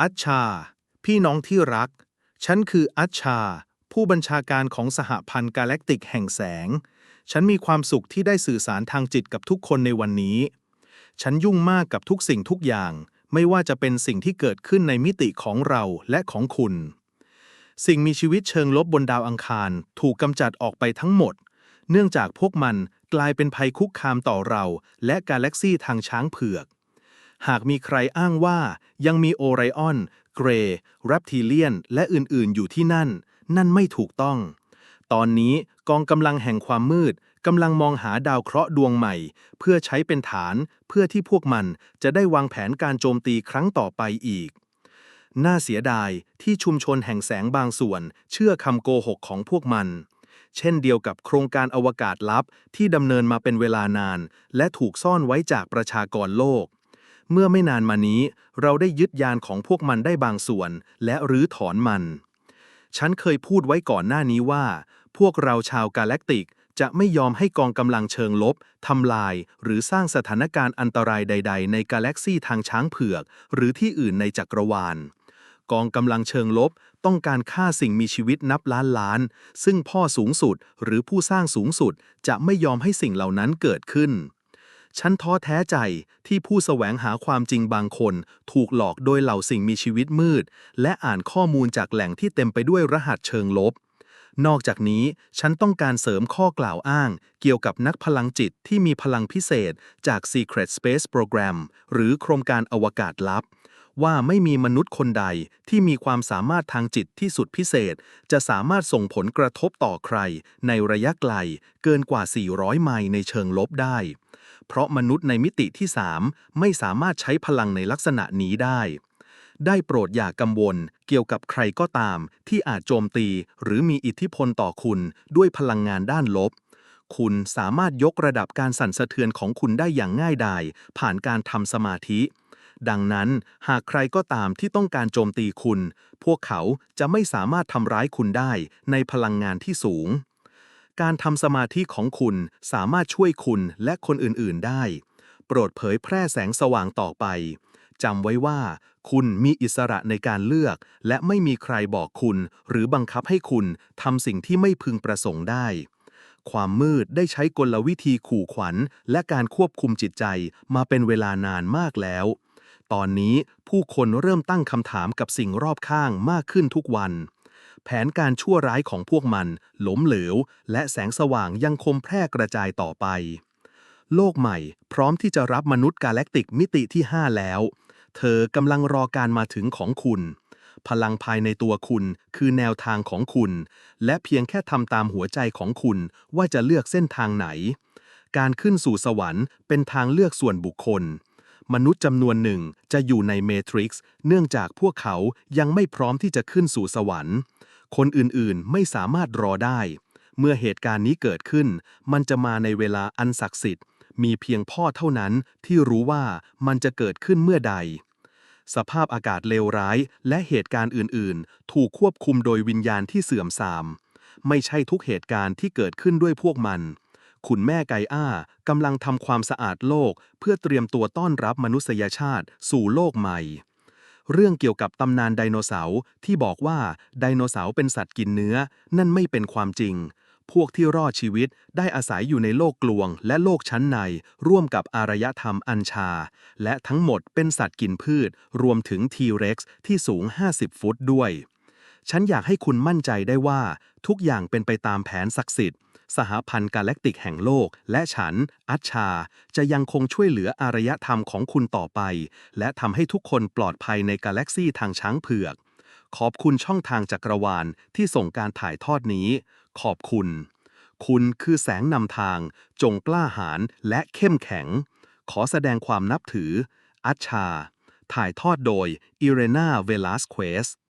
อัชชา พี่น้องที่รัก ฉันคืออัชชา ผู้บัญชาการของสหพันธ์กาแล็กติกแห่งแสง ฉันมีความสุขที่ได้สื่อสารทางจิตกับทุกคนในวันนี้ ฉันยุ่งมากกับทุกสิ่งทุกอย่าง ไม่ว่าจะเป็นสิ่งที่เกิดขึ้นในมิติของเราและของคุณ สิ่งมีชีวิตเชิงลบบนดาวอังคาร ถูกกำจัดออกไปทั้งหมด เนื่องจากพวกมันกลายเป็นภัยคุกคามต่อเรา และกาแล็กซี่ทางช้างเผือก หากมีใครอ้างว่ายังมีโอไรออน เกรย์แรปทิเลียน และอื่นๆ อยู่ที่นั่น นั่นไม่ถูกต้อง ตอนนี้กองกำลังแห่งความมืดกำลังมองหาดาวเคราะห์ดวงใหม่ เพื่อใช้เป็นฐานเพื่อที่พวกมันจะได้วางแผนการโจมตีครั้งต่อไปอีก น่าเสียดายที่ชุมชนแห่งแสงบางส่วน เชื่อคำโกหกของพวกมัน เช่นเดียวกับโครงการอวกาศลับที่ดำเนินมาเป็นเวลานาน และถูกซ่อนไว้จากประชากรโลก เมื่อไม่นานมานี้ เราได้ยึดยานของพวกมันได้บางส่วน และรื้อถอนมัน ฉันเคยพูดไว้ก่อนหน้านี้ว่า พวกเราชาวกาแล็กติกจะไม่ยอมให้กองกำลังเชิงลบทำลาย หรือสร้างสถานการณ์อันตรายใด ๆ ในกาแล็กซี่ทางช้างเผือก หรือที่อื่นในจักรวาล กองกำลังเชิงลบต้องการฆ่าสิ่งมีชีวิตนับล้านล้าน ซึ่งพ่อสูงสุดหรือผู้สร้างสูงสุดจะไม่ยอมให้สิ่งเหล่านั้นเกิดขึ้น ฉันท้อแท้ใจที่ผู้แสวงหาความจริงบางคน ถูกหลอกโดยเหล่าสิ่งมีชีวิตมืด และอ่านข้อมูลจากแหล่งที่เต็มไปด้วยรหัสเชิงลบ นอกจากนี้ฉันต้องการเสริมข้อกล่าวอ้าง เกี่ยวกับนักพลังจิตที่มีพลังพิเศษจาก Secret Space Program หรือโครงการอวกาศลับ ว่าไม่มีมนุษย์คนใดที่มีความสามารถทางจิตที่สุดพิเศษ จะสามารถส่งผลกระทบต่อใคร ในระยะไกลเกินกว่า 400 ไมล์ในเชิงลบได้ เพราะมนุษย์ในมิติที่ 3 ไม่สามารถใช้พลังในลักษณะนี้ได้ ได้โปรดอย่ากังวลเกี่ยวกับใครก็ตาม ที่อาจโจมตี หรือมีอิทธิพลต่อคุณด้วยพลังงานด้านลบ คุณสามารถยกระดับการสั่นสะเทือนของคุณได้อย่างง่ายดายผ่านการทำสมาธิดังนั้นหากใครก็ตามที่ต้องการโจมตีคุณ พวกเขาจะไม่สามารถทำร้ายคุณได้ในพลังงานที่สูง การทำสมาธิของคุณสามารถช่วยคุณและคนอื่นๆได้ โปรดเผยแพร่แสงสว่างต่อไป จำไว้ว่า คุณมีอิสระในการเลือก และไม่มีใครบอกคุณ หรือบังคับให้คุณทำสิ่งที่ไม่พึงประสงค์ได้ ความมืดได้ใช้กลวิธีขู่ขวัญ และการควบคุมจิตใจมาเป็นเวลานานมากแล้ว ตอนนี้ผู้คนเริ่มตั้งคำถามกับสิ่งรอบข้างมากขึ้นทุกวัน แผนการชั่วร้ายของพวกมันล้มเหลว และแสงสว่างยังคงแพร่กระจายต่อไป โลกใหม่พร้อมที่จะรับมนุษย์กาแล็กติกมิติที่ 5 แล้ว เธอกำลังรอการมาถึงของคุณ พลังภายในตัวคุณคือแนวทางของคุณ และเพียงแค่ทำตามหัวใจของคุณว่าจะเลือกเส้นทางไหน การขึ้นสู่สวรรค์เป็นทางเลือกส่วนบุคคลมนุษย์จำนวนหนึ่งจะอยู่ในเมทริกซ์เนื่องจากพวกเขายังไม่พร้อมที่จะขึ้นสู่สวรรค์ คนอื่นๆ ไม่สามารถรอได้ เมื่อเหตุการณ์นี้เกิดขึ้น มันจะมาในเวลาอันศักดิ์สิทธิ์ มีเพียงพ่อเท่านั้นที่รู้ว่ามันจะเกิดขึ้นเมื่อใด สภาพอากาศเลวร้ายและเหตุการณ์อื่นๆ ถูกควบคุมโดยวิญญาณที่เสื่อมทราม ไม่ใช่ทุกเหตุการณ์ที่เกิดขึ้นด้วยพวกมัน คุณแม่ไกอ้ากำลังทำความสะอาดโลก เพื่อเตรียมตัวต้อนรับมนุษยชาติสู่โลกใหม่ เรื่องเกี่ยวกับตำนานไดโนเสาร์ที่บอกว่าไดโนเสาร์เป็นสัตว์กินเนื้อ นั่นไม่เป็นความจริง พวกที่รอดชีวิตได้อาศัยอยู่ในโลกกลวง และโลกชั้นใน ร่วมกับอารยธรรมอัญชา และทั้งหมดเป็นสัตว์กินพืช รวมถึงทีเร็กซ์ที่สูง 50 ฟุตด้วย ฉันอยากให้คุณมั่นใจได้ว่า ทุกอย่างเป็นไปตามแผนศักดิ์สิทธิ์ สหพันธ์กาแล็กติกแห่งโลก และฉัน อัชชา จะยังคงช่วยเหลืออารยธรรมของคุณต่อไป และทำให้ทุกคนปลอดภัยในกาแล็กซี่ทางช้างเผือก ขอบคุณช่องทางจักรวาลที่ส่งการถ่ายทอดนี้ ขอบคุณ คุณคือแสงนำทาง จงกล้าหาญและเข้มแข็ง ขอแสดงความนับถือ อัชชา ถ่ายทอดโดยอิเรนาเวลาสเควส